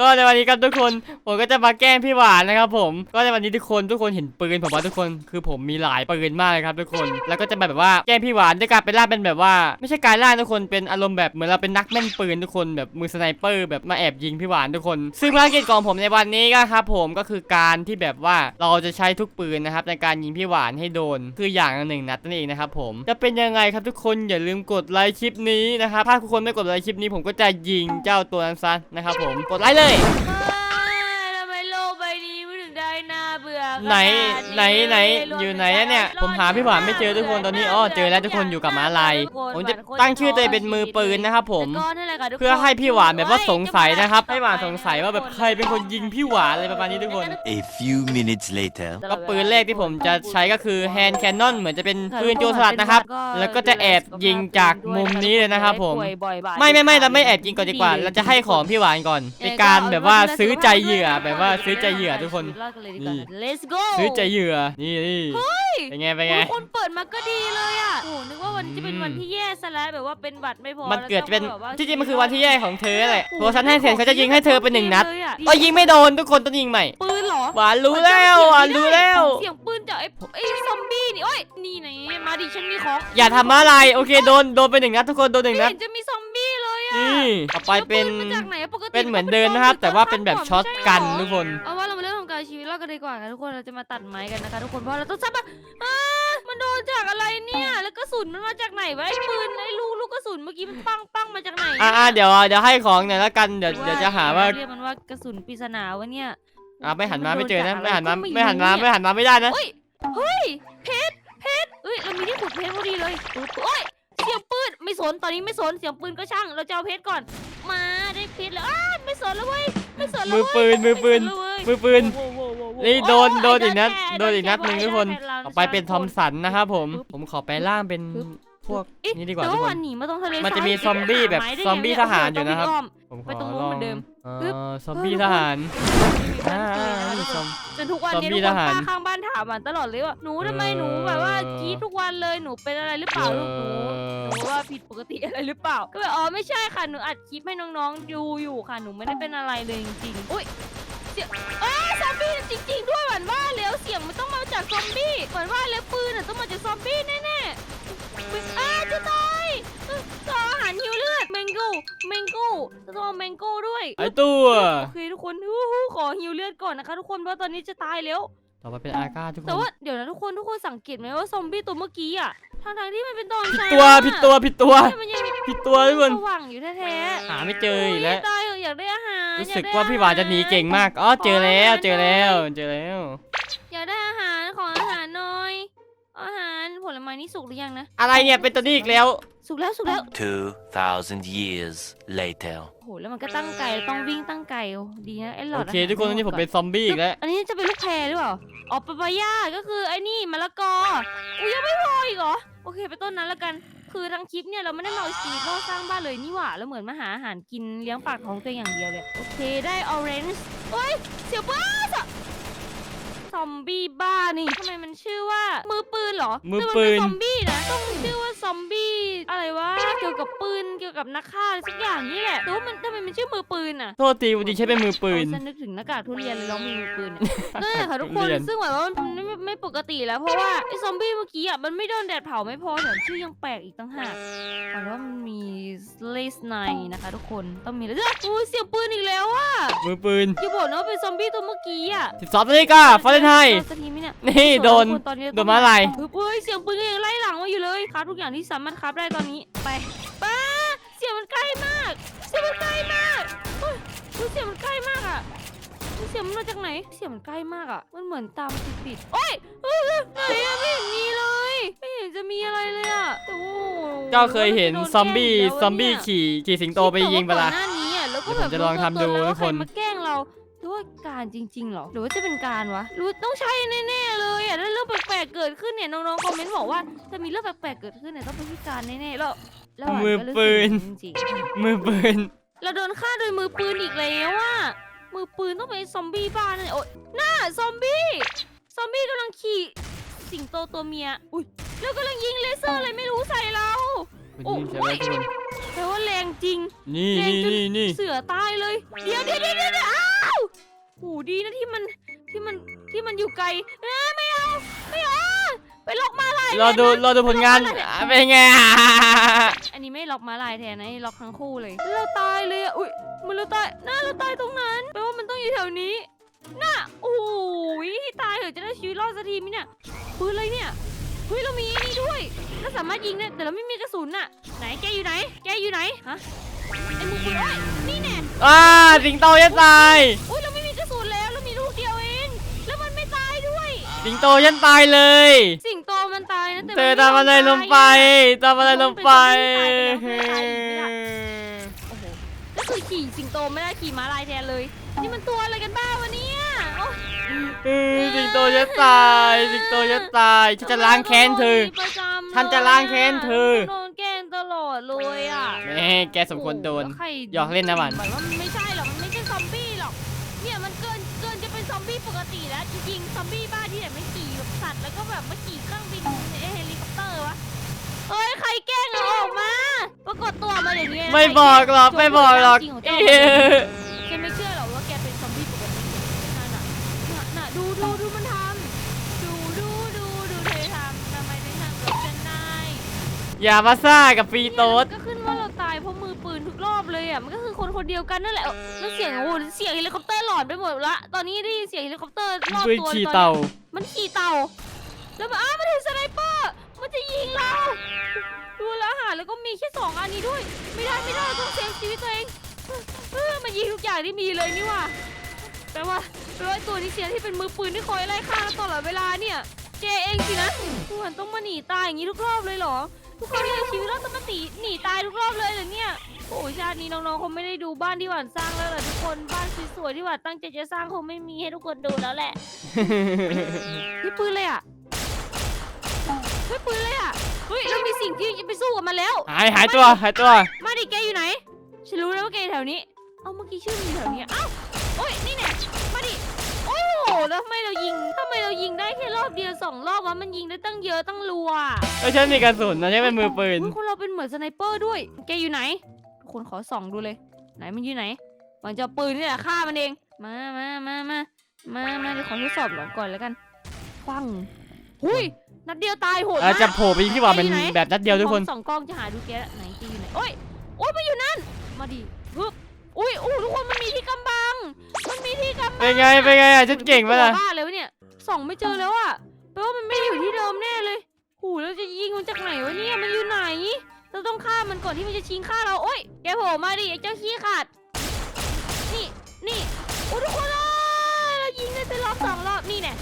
ก็ในวันนี้ครับทุกคนผมก็จะมาแกล้งพี่หวานนะครับผมก็ในวันนี้ทุกคนทุกคนเห็นปืนผมว่าทุกคนคือผมมีหลายปืนมากเลยครับทุกคน แล้วก็จะแบบว่าแกล้งพี่หวานด้วยการไปล่าเป็นแบบว่า ไม่ใช่การล่าทุกคนเป็นอารมณ์แบบเหมือนเราเป็นนักแม่นปืนทุกคนแบบมือสไนเปอร์แบบมาแอบยิงพี่หวานทุกคน ซึ่งภารกิจของผมในวันนี้ก็ครับผมก็คือการที่แบบว่าเราจะใช้ทุกปืนนะครับในการยิงพี่หวานให้โดน คืออย่างหนึ่งนัดนั่นเองนะครับผมจะเป็นยังไงครับทุกคนอย่าลืมกดไลค์คลิปนี้นะครับถ้าทุกคนไม่กดไลค์คลิปนี้ผมก็จะยิงเจ้าตัวนั้นซะนะครับผมกดไลค์เลยย ไหนนาดไหนไหนอยู่ไหนอะเนี่ย ผมหาพี่หวานไม่เจอทุกคนตอนนี้อ๋อเจอแล้วทุกคนอยู่กับม้าลายผมจะตั้งชื่อตัวเองเป็นมือปืนนะครับผมแต่ก็นั่นแหละค่ะทุกคนเพื่อให้พี่หวานแบบว่าสงสัยนะครับ ให้หวานสงสัยว่าแบบใครเป็นคนยิงพี่หวานอะไรประมาณนี้ทุกคน A few minutes later. ก็ปืนแรกที่ผมจะใช้ก็คือแฮนด์แคนนอนเหมือนจะเป็นปืนโจรสลัดนะครับ แล้วก็จะแอบยิงจากมุมนี้เลยนะครับผม ไม่ไม่ไม่เราไม่แอบยิงก่อนดีกว่า เราจะให้ของพี่หวานก่อนเป็นการแบบว่าซื้อใจเหยื่อแบบว่าซื้อใจเหยื่อทุกคนรอดกันเลยดีกว่านี่ let's go ซื้อใจเหยื่อ นี่นี่เป็นไงเป็นไงโอ้ยคนเปิดมาก็ดีเลยอะโอ้โหนึกว่าวันจะเป็นอืมวันที่แย่ซะแล้วแบบว่าเป็นบัตรไม่พอมันเกิดเป็นแล้วต้องแบบว่าที่จริงมันคือวันที่แย่ของเธอแหละพอฉันให้เสร็จเขาจะยิงให้เธอเป็นหนึ่งนัดเลยอะก็ยิงไม่โดนทุกคนต้องยิงใหม่ ปืนเหรอหวานรู้แล้วหวานรู้แล้ว เสียงปืนจากไอ้ไอ้ซอมบี้นี่โอ้ยนี่ไหนมาดิฉันมีของอย่าทำอะไรโอเคโดนโดนไปหนึ่งนัดทุกคนโดนหนึ่งไม่นัด เห็นจะมีซอมบี้เลยอะนี่ต่อไปเป็น แล้วปืมาจากไหนอะปกติเป็นเหมือนเดินนะครับ แต่ว่าเป็นแบบช็อตกันทุกคน เอ การชีวิตเรากันดีกว่าค่ะทุกคนเราจะมาตัดไม้กันนะคะทุกคนเพราะเราต้องซับอะอ่ามันโดนจากอะไรเนี่ย แล้วกระสุนมันมาจากไหนวะไอ้ปืนไอ้ลูกลูกกระสุนเมื่อกี้มันปังปังมาจากไหนอ่าเดี๋ยวเดี๋ยวให้ของหน่อยแล้วกันเดี๋ยวเดี๋ยวจะหาว่าเรียกมันว่ากระสุนปริศนาวะเนี่ยอ่าไม่หันมาไม่เจอนะมันโดไม่นหันมาจากอะไรไม่หันมาก็ไม่รู้ไม่หันมาไม่ได้นะเฮ้ยเฮ้ยเพชรเพชรเอ้ยเรามีที่ขุดเพชรพอดีเลยปึ๊บโอ้ยเสียงปืนไม่สนตอนนี้ไม่สนเสียงปืนก็ช่าง เราจะเอาเพชรก่อน มาได้เพชรแล้วอ้าไม่สนแล้วเว้ยไม่สนแล้วมือเว้ยปืนมือปืนไสแล้วเว้ยมือปืนโว้โว้โว้โว้ นี่โดนอ้ยโดนอีกนัดแค่โดนอีกนัดหนึ่งแค่ทุกคนแค่ต่อไปเป็นทอมสันนะครับผม ผมขอไปล่างเป็นพวกเอ๊ะนี่ดีกว่าแต่ทุกว่าควันนหนีมาตรงทะเลมันจะมีทรายซอมบี้แบบหาไได้ซอมบี้ไงทหารอยู่นะครับโโหผมขไปอตรงนู้นลองเหมือนเดิมเอ่ปึ๊บอซอมบี้ทหารอ่าอ่านี่ซอมจนทุกวันนี้ซอมบี้ทุกคนทหารป้าข้างบ้านถามอะตลอดเลยว่าหนูทำไมหนูแบบว่ากรีดทุกวันเลยหนูเป็นอะไรหรือเปล่าลูกหนูหนูว่าผิดปกติอะไรหรือเปล่า ก็แบบอ๋อไม่ใช่ค่ะหนูอัดคลิปให้น้องๆดูอยู่ค่ะหนูไม่ได้เป็นอะไรเลยจริงๆอุ้ยเสียงอ้าซอมบี้จริง ๆ ด้วยหวานว่าแล้วเสียงมันต้องมาจากซอมบี้หวานว่าแล้วปืนอะต้องมาจากซอมบี้แน่ๆปืนอ้าจะตายเอ้ยต่ออาหารฮิวเลือดแมงโก้แมงโก้ต้องเอาแมงโก้ด้วยไอตัว โอเคทุกคนอู้หูขอฮิวเลือดก่อนนะคะ ทุกคนเพราะตอนนี้จะตายแล้ว ต่อไปเป็นอาก้าทุกคแต่นว่าเดี๋ยวนะทุกคนทุกคนสังเกตไหมว่าซอมบี้ตัวเมื่อกี้อะทางทางๆที่มันเป็นตอนผิดเช้าตัวอะผิดตัวผิดตัวทำไมมันยังผิดตัวทุกคนสว่างอยู่แท้ๆหาไม่เจออีกแล้วโยตายเถอะอยากได้อาหารรู้อยสึกได้ว่าพี่หวานจะหนีเก่งมาก อ๋อ เจอแล้ว เจอแล้ว เจอแล้ว ไม้นี่สุกหรือยังนะ อะไรเนี่ยเป็นตัวนี้อีกแล้ว สุกแล้วสุกแล้ว 2,000 years later. โอ้โห แล้วมันก็ตั้งไก่ต้องวิ่งตั้งไก่โอ้ดีนะไอ้หลอโอดเคทุกคนตอนนี้ผมเป็นซอมบี้อีกแล้ว อันนี้จะเป็นลูกแพรหรือเปล่าอ๋อปะปายาก็คือไอ้นี่มะละกออุ้ยยังไม่พออีกเหรอ โอเค ไปต้นนั้นแล้วกัน คือทั้งคลิปเนี่ยเราไม่ได้มาเอาชีวิตรอดสร้างบ้านเลยนี่หว่า แล้วเหมือนมาหาอาหารกินเลี้ยงปากท้องตัวเองอย่างเดียวเลย โอเค ได้ออเรนจ์เฮ้ย เสียวบ้าสะ ซอมบี้บ้านี่ทำไมมันชื่อว่ามือปืนเหรอมือแต่นปืนซอมบี้นะต้องชื่อว่าซอมบี้ อะไรวะเกี่ยวกับปืนเกี่ยวกับนักฆ่าอะไรสักอย่างนี่แหละแต่ว่ามันทำไมมันชื่อมือปืนอะ โทษทีวันนี้ใช้เป็นมือปืนโฉันนึกถึงหน้ากากทุเรียนเลยร้องมีมือปืนเนี่ยนั่นแหละค่ะทุกคนทุเรียน ซึ่งแบบว่ามันไม่ไม่ไม่ปกติแล้ว เพราะว่าไอ้ซอมบี้เมื่อกี้อะมันไม่โดนแดดเผาไม่พอแถมชื่อยังแปลกอีกต่างหากแต่ว่ามันมีเลสไนนะคะทุกคนต้องมีแล้วโอ้ยเสียงปืนอีกแล้วอะมือปืนอย่าบอกนะว่าเป็นซอมบี้ตัวเมื่อกี้อะ12นาฬิกาฟาเรนไฮต์สักทีไหมเนี่ยนี่โดนตอนนี้โดนมาอะไรเฮ้ยเสียงปืนก็ยังไล่หลังมาอยู่เลยครับทุกอย่างที่สามารถครับได้ตอนนี้ไปป้าเสียงมันใกล้มาก เสียงมันใกล้มากเฮ้ยเฮ้ยเสียงมันใกล้มากอะเสียงมันมาจากไหน เสียงมันใกล้มากอะ มันเหมือนตามติดติดๆโอ้ยเฮ้ยไหนอะไม่เห็นมีเลยไม่เห็นจะมีอะไรเลยอะแต่โอ้โหเจ้าเคยเห็นโดนซอมบี้แกล้งกซอมบี้แล้วะเนี่ยขี่ขี่สิงโตไปยิงเวลาคิดแต่ว่ก่อนหน้านี้อะแล้วก็เดี๋ยวผมแบบจะลองทำดูรู้ตัวๆแล้วทุกคนว่าใรมาแกล้งเราหรือ ว่าการจริงๆเหรอ หรือว่าจะเป็นการวะ รู้ต้องใช่แน่ๆเลยอะถ้าเรื่องแปลกๆเกิดขึ้นเนี่ยน้องๆคอมเมนต์บอกว่าถ้ามีเรื่องแปลกๆเกิดขึ้นเนี่ยต้องเป็นพิการแน่ๆแล้วแล้วะมือก็รู้สึกปืนจริงๆมือปืน เราโดนฆ่าโดยมือปืนอีกแล้วอะมือปืนต้องเป็นซอมบี้บ้านเลยโอ๊ยหน้าซอมบี้ซอมบี้กำลังขี่สิงโตตัวเมียอุ้ยแล้วกำลังยิงเลเซอร์อะไรไม่รู้ใส่เราวันนี้ใช่ไหมทุกคนแปลว่าแรงจริงนี่แรงนี่จนนี่นี่เสือตายเลย เดี๋ยวเดี๋ยวเดี๋ยว โหดีนะที่มันที่มันที่มันอยู่ไกลเอ้ยไม่เอาไม่เอาไปล็อกมาลายรอดูแทนนะรอดูผลงานอะเป็นไงอันนี้ไม่ล็อกมาลายแทนนะนี่ล็อกทั้งคู่เลยเราตายเลยอะอุ้ยมันเราตายน่าเราตายตรงนั้นแปลว่ามันต้องอยู่แถวนี้น่ะโอ้ยให้ตายเถอะจะได้ชีวิตรอดสักทีมั้ยเนี่ยปืนอะไรเนี่ยเฮ้ยเรามีอันนี้ด้วยเราสามารถยิงได้แต่เราไม่มีกระสุนน่ะไหนแกอยู่ไหน แกอยู่ไหนฮะไอ้มือปืนเอ้ยนี่แน่อ่าสิงโตจะตายอุ้ สิงโตฉันตายเลย สิงโตมันตายนะแต่เธอมันทำอะไรลงไปทำอะไรลงไปโอ้โหก็คือขี่สิงโตไม่ได้ขี่ม้าลายแทนเลย นี่มันตัวอะไรกันบ้างวะเนี่ยโอ๊ยเออสิงโตจะตาย สิงโตจะตายฉันจะล้างแค้นเธอประจำฉันจะล้างแค้นเธอโดนแกล้งตลอดเลยอะแม่แกสมควรโดนแล้วใครหยอกเล่นนะหวานแบบว่ามันไม่ใช่หรอกมันไม่ใช่ ติแล้วจริงๆซอมบี้บ้าที่ไหนไม่ขี่แบบสัตว์แล้วก็แบบมาขี่เครื่องบินเอ้ยเฮลิคอปเตอร์วะเฮ้ยใครแกล้งเอาออกมาปรากฏตัวมาเดี๋ยวนี้นะไม่บอกหรอกไม่บอกหรอกจริงของเอเจ้าอฉันไม่เชื่อหรอกว่าแกเป็นซอมบี้ปกตินั่นน่ะน่ะน่ะดูดูดูมันทำดูดูดูดูเธอทำทำไมถึงทำกับฉันได้อย่ามาซ่ากับฟรีโต๊ด เนี่ยมันก็ขึ้นว่าเราตายเพราะมือปืนทุกรอบเลยอะมันก็คือคนคนเดียวกันนั่นแหละเอ้าแล้วเสียงโอ้โหเสียงเฮลิคอปเตอร์หลอนไปหมดละตอนนี้ได้ยินเสียงเฮลิคอปเตอร์รอบปืนตัวขี่ลยตอนนี้ยเต่ามันขี่เต่า แล้วมันอ้าวมันถือสไนเปอร์มันจะยิงเราดูแลวอาหารแล้วก็มีแค่สองอันนี้ด้วย ไม่ได้ไม่ได้ต้องเซฟชีวิตตัวเองเออมันยิงทุกอย่างที่มีเลยนี่หว่า แปลว่าแปลว่าตัวนี้เสียที่เป็นมือปืนที่คอยไล่ฆ่าเราตลอดเวลาเนี่ยแกเองสินะทุกคนต้องมาหนีตายอย่างนี้ทุกรอบเลยเหรอ ทุกคนที่ในชีวิตเราต้องมาตีหนีตายทุกรอบเลยเหรอเนี่ย โอ้ยชาตินี้น้องๆคงไม่ได้ดูบ้านที่หวานสร้างแล้วเหรอทุกคน บ้านสวยๆที่หวานตั้งใจจะสร้างคงไม่มีให้ทุกคนดูแล้วแหละนี่ปืนเลยอะเฮ้ยปืนเลยอะ เฮ้ยเรามีสิ่งที่จะไปสู้กับมันแล้ว หายหายตัวหายตัว มาดิแกอยู่ไหน ฉันรู้แล้วว่าแกอยู่แถวนี้ เอาเมื่อกี้ชื่อมันอยู่แถวนี้เอ้าโอ้ยนี่แน่มาดิโอ้โห แล้วทำไมเรายิงทำไมเรายิงได้แค่รอบเดียวสองรอบวะมันยิงได้ตั้งเยอะตั้งรัวเอ้ยฉันมีกระสุนนะฉันเป็นมือปืน อุ๊ยคนเราเป็นเหมือนสไนเปอร์ด้วย แกอยู่ไหนทุกคนขอส่องดูเลย ไหนมันอยู่ไหนหวังจะเอาปืนนี่แหละฆ่ามันเอง มามามามามามาเดี๋ยวขอทดสอบหลอนก่อนแล้วกันปังหุยนัดเดียวตายโหดอามาจจะกโผล่ไปที่ว่าเป็นแบบนัดเดียวทุกคนมองสองกล้องจะหาดูแกแล้วไหนแกอยู่ไหนโอ้ยโอ้ยมันอยู่นั่น มาดิฮึบอุ้ยอู้ทุกคนมันมีที่กำบัง มันมีที่กำบังเป็นไงเป็นไงอะฉันเก่งปะล่ะบ้าเลยวะเนี่ยส่องไม่เจอแล้วอะแปลว่ามันไม่ได้อยู่ที่เดิมแน่เลยหูแล้วจะยิงมันจากไหนวะเนี่ยมันอยู่ไหน เราต้องฆ่ามันก่อนที่มันจะชิงฆ่าเราโอ้ยแกโผล่มาดิไอ้เจ้าขี้ขาดนี่นี่โอ้ทุกคนเลยเรายิงได้เป็นรอบสองรอบนี่แน่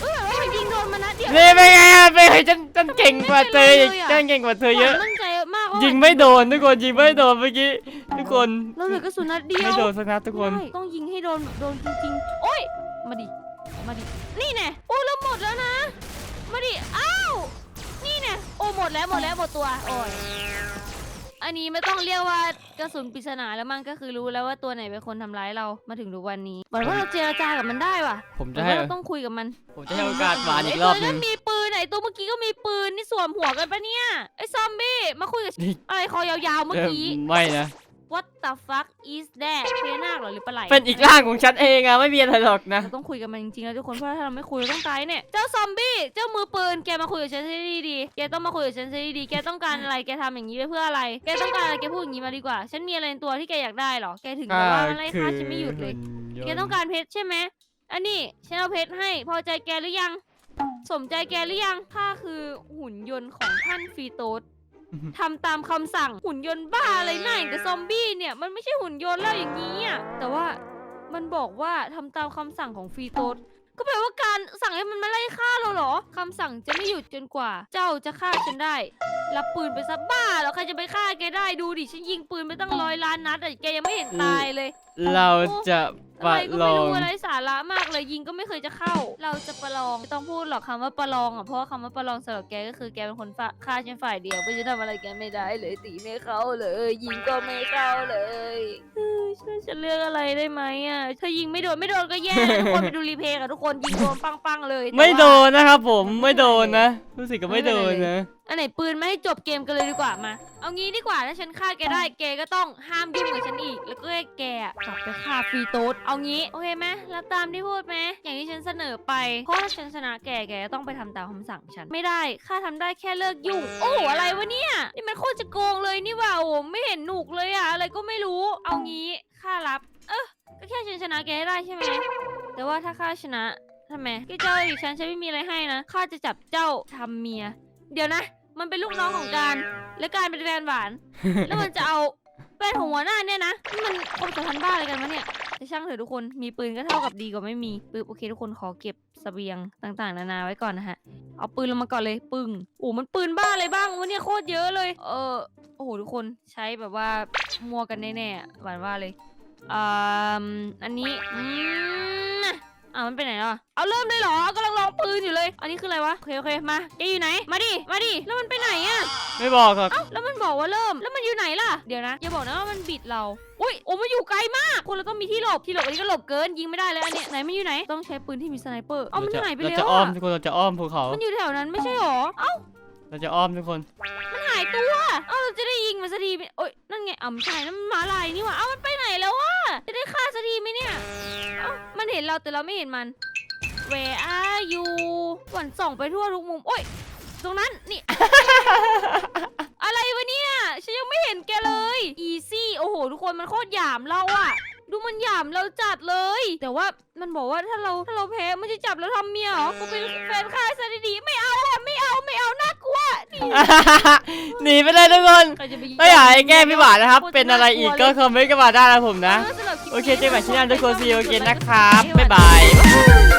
เออเรายิงโดนมันนัดเดียว นี่เป็นไงอะเป็นไงฉันฉันเก่งกว่าเธออีกไม่เป็นไรเลยอะฉันเก่งกว่าเธอเยอะ มั่นใจมากว่า ยิงไม่โดนทุกคนยิงไม่โดนเมื่อกี้ทุกคนเราเหลือกระสุนนัดเดียวไม่โดนสักนัดทุกคนใช่ต้องยิงให้โดนโดนจริงๆ โอ้ย มาดิ มาดิ นี่แน่โอ้เราหมดแล้วนะ มาดิ อ้าว นี่แน่โอ้หมดแล้วหมดแล้วหมดตัว โอ้ย อันนี้ไม่ต้องเรียกว่ากระสุนปริศนาแล้วมั้งก็คือรู้แล้วว่าตัวไหนเป็นคนทำร้ายเรามาถึงทุกวันนี้หวังว่าเราเจรจากับมันได้ว่ะผมหจะวังให้ว่าเราต้องคุยกับมันผมจะให้โอกาสหวานอีกรอบหนึงไตัวนั้นมีปืนไหนตัวเมื่อกี้ก็มีปืนนี่สวมหัวกันปะเนี่ยไอ้ซอมบี้มาคุยกับนี่อะไรคอยาวๆเมื่อเออกี้ ไม่นะ What the fuck is that พญานาคเหรอหรือปลาไหลเป็นอีกร่างของฉันเองอะไม่มีอะไรหรอกนะ เราต้องคุยกับมันจริงๆแล้วทุกคนเพราะถ้าเราไม่คุยเราต้องตายเนี่ยเจ้าซอมบี้เจ้ามือปืนแกมาคุยกับฉันซะดีๆแกต้องมาคุยกับฉันซะดีๆแกต้องการอะไรแกทำอย่างนี้ไปเพื่ออะไร แกต้องการอะไรแกพูดอย่างนี้มาดีกว่า ฉันมีอะไรในตัวที่แกอยากได้เหรอแกถึงแบบว่ามันไล่ฆ่าฉันไม่หยุดเลย แกต้องการเพชรใช่ไหมอันนี้ฉันเอาเพชรให้ พอใจแกหรือยัง สมใจแกหรือยังข้าคือหุ่นยนต์ของท่านฟีโตสอือฮึ ทำตามคำสั่งหุ่นยนต์บ้าอะไรหน่าอย่างกับซอมบี้เนี่ยมันไม่ใช่หุ่นยนต์แล้วอย่างนี้อะแต่ว่ามันบอกว่าทำตามคำสั่งของฟีโตสก็แปลว่าการสั่งให้มันมาไล่ฆ่าเราเหรอคำสั่งจะไม่หยุดจนกว่า เจ้าจะฆ่าฉันได้ รับปืนไปซะบ้า หรอใครจะไปฆ่าแกได้ดูดิฉันยิงปืนไปตั้งร้อยล้านนัดแต่แกยังไม่เห็นตายเลย เราจะปอะไรระก็ลไม่อง รู้อะไรสาระมากเลยยิงก็ไม่เคยจะเข้า เราจะประลองไม่ต้องพูดหรอกคำว่าประลองอะเพราะว่าคำว่าประลองสำหรับแกก็คือแกเป็นคนฝ่าฆ่าฉันฝ่ายเดียวไม่จะทำอะไรแกไม่ได้เลยตีไม่เข้าเลย ยิงก็ไม่เข้าเลยเฮ้ยช่วยฉันเลือกอะไรได้ไหมอะถ้ายิงไม่โดนไม่โดนก็แย่นะทุกคนไปดูรีเพลย์ค่ะทุกคนยิงโดนปังๆเลยแต่ไม่ว่าโดนนะครับผมไม่โดนนะ รู้สึกก็ไม่โดนนะ อันไหนปืนไม่ให้จบเกมกันเลยดีกว่ามามาเอางี้ดีกว่าถ้าฉันฆ่าแกได้แกก็ต้องห้ามยุ่งกับฉันอีก แล้วก็ให้แกอะกลับไปฆ่าฟรีโต๊ดเอางี้โอเคไหมรับตามที่พูดไหมอย่างที่ฉันเสนอไปเพราะถ้าฉันชนะแกแกก็ต้องไปทำตามคำสั่งฉันไม่ได้ข้าทำได้แค่เลิกยุ่งโอ้โหอะไรวะเนี่ยนี่มันโคตรจะโกงเลยนี่หว่าโอ้โหไม่เห็นหนุกเลยอะอะไรก็ไม่รู้เอางี้ข้ารับเออก็แค่ฉันชนะแกให้ได้ใช่ไหมแต่ว่าถ้าข้าชนะทำไมแกเจ้าอีกฉันฉันไม่มีอะไรให้นะข้าจะจับเจ้าทำเมีย เดี๋ยวนะ มันเป็นลูกน้องของการและการเป็นแฟนหวาน แล้วมันจะเอาเป็นหัวหน้าเนี่ยนะนี่มันคนสัมพันธ์บ้าอะไรกันวะเนี่ยแต่ช่างเถอะทุกคนมีปืนก็เท่ากับดีกว่าไม่มีปึ๊บโอเคทุกคนขอเก็บเสบียงต่างๆ นานาไว้ก่อนนะฮะเอาปืนลงมาก่อนเลยปึ้งโอ้มันปืนบ้าอะไรบ้างวะเนี่ยโคตรเยอะเลย เออโอ้โหทุกคนใช้แบบว่ามัวกันแน่ๆอะหวานว่าเลยอ่าอันนี้อืม อะมันไปไหนแล้วอะเอาเริ่มเลยเหรอกำลังลองปืนอยู่เลย อันนี้คืออะไรวะโอเคโอเคมาแกอยู่ไหน มาดิ มาดิ แล้วมันไปไหนอะ ไม่บอกหรอก เอ้าแล้วมันบอกว่าเริ่มแล้วมันอยู่ไหนล่ะเดี๋ยวนะอย่าบอกนะว่ามันบิดเราอุ้ยโอ้มันอยู่ไกลมากคนเราต้องมีที่หลบที่หลบอันนี้ก็หลบเกินยิงไม่ได้เลยอันเนี้ยไหนมันอยู่ไหนต้องใช้ปืนที่มีสไนเปอร์เอ้ามันเราจะหายไปเราแล้จะวอ้อมอะทุกคนเราจะอ้อมภูเขา มันอยู่แถวนั้นไม่ใช่หรอเอ้า เราจะอ้อมทุกคน มันหายตัวเอ้าเราจะได้ยิงมันสักทีไหมโอ้ยนั่นไงอะไม่ใช่นั่นมันหมาลายนี่หว่าเอ้ามันไปไหนแล้ววะจะได้ฆ่าสักทีไหมเนี่ยเอ้ามันเห็นเราแต่เราไม่เห็นมัน Where are you หวันส่องไปทั่วทุกมุม โอ้ยตรงนั้นนี่ อะไรวะเนี่ย ฉันยังไม่เห็นแกเลย easy โอ้โห ทุกคนมันโคตรหยามเราอะดูมันหยามเราจัดเลย แต่ว่ามันบอกว่าถ้าเราถ้าเราแพ้มันจะจับเราทำเมียเหรอกูเป็นแฟนค่ายซะดีๆไม่เอา หนีไปเลยทุกคนใครจะไปถ้าอยากให้แก้พี่หวานนะครับ เป็นอะไรอีกก็คอมเมนต์กันมาได้นะผมนะเออสำหรับลิปโอเคเจอกันใหม่ที่หน้าทุกคนซีโอเกนนะครับ บ๊ายบายบ๊ายบาย